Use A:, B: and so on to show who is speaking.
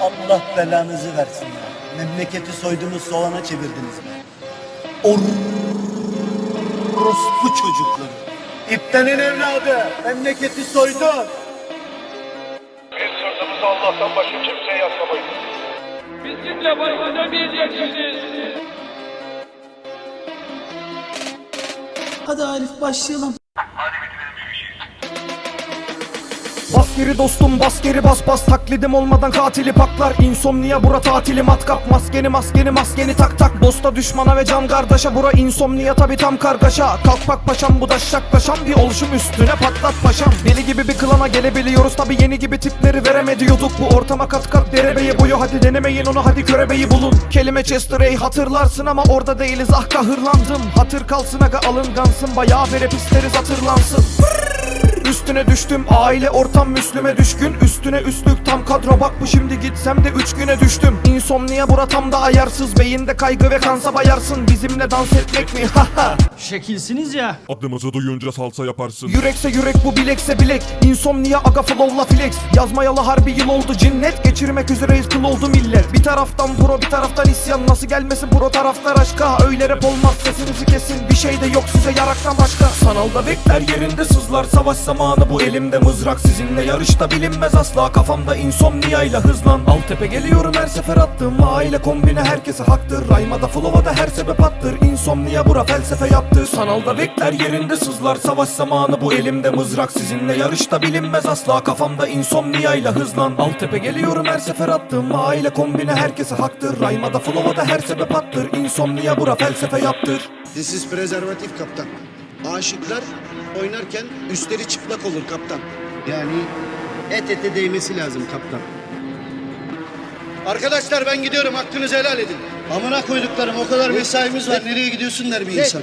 A: Allah belanızı versin ya. Memleketi soydunuz soğana çevirdiniz be. Orospu çocukları. İptenin evladı. Memleketi soydun.
B: Biz sırtımızı Allah'tan başka kimseye yaslamayız.
C: Bizimle baş edemeyeceksiniz.
D: Hadi Arif başlayalım.
E: Geri dostum bas geri bas bas. Taklidim olmadan katili paklar. Insomnia bura tatili. Matkap Maskeni maskeni maskeni tak tak. Dosta düşmana ve can kardeşe. Bura insomnia tabi tam kargaşa. Kalk bak paşam bu da şaklaşan Bir oluşum üstüne patlat paşam. Deli gibi bir klana gelebiliyoruz. Tabi yeni gibi tipleri veremediyorduk. Bu ortama kat kat derebeyi boyu. Hadi denemeyin onu hadi körebeyi bulun. Kelime Chester ey hatırlarsın ama orada değiliz. Ah kahırlandım. Hatır kalsın aga alıngansın Bayağı verip isteriz hatırlansın Üstüne düştüm aile ortam Müslüme düşkün. Üstüne üstlük tam kadro bak bu şimdi gitsem de üç güne düştüm. İnsomnia bura tam da ayarsız Beyinde kaygı ve kansa bayarsın. Bizimle dans etmek mi? Haha
D: Şekilsiniz ya.
F: Adımızı duyunca salsa yaparsın.
E: Yürekse yürek bu bilekse bilek. Insomnia aga flowla flex. Yazmayalı harbi yıl oldu cinnet. Geçirmek üzereyiz kıl oldu millet. Bir taraftan pro bir taraftan isyan. Nasıl gelmesin pro taraftar aşka? Öyle rap olmaz sesinizi kesin. Bir şey de yok size yaraktan başka. Sanalda bekler yerinde sızlar. Savaş zamanı bu elimde mızrak Sizinle yarışta bilinmez asla. Kafamda insomnia ile hızlan. Altepe geliyorum her sefer attığım Aile kombine herkese haktır. Raymada flow'a her sebep attır Insomnia bura felsefe yaptı Sanalda bekler yerinde sızlar. Savaş zamanı bu elimde mızrak Sizinle yarışta bilinmez asla. Kafamda insomnia ile hızlan. Altepe geliyorum her sefer attığım Aile kombine herkese haktır. Raymada flow'a her sebep attır Insomnia bura felsefe yaptır.
G: This is prezervatif kaptan. Aşıklar oynarken üstleri çıplak olur kaptan. Yani et ete değmesi lazım kaptan. Arkadaşlar ben gidiyorum hakkınızı helal edin. Amına koyduklarım o kadar mesaimiz var nereye gidiyorsun der bir insan.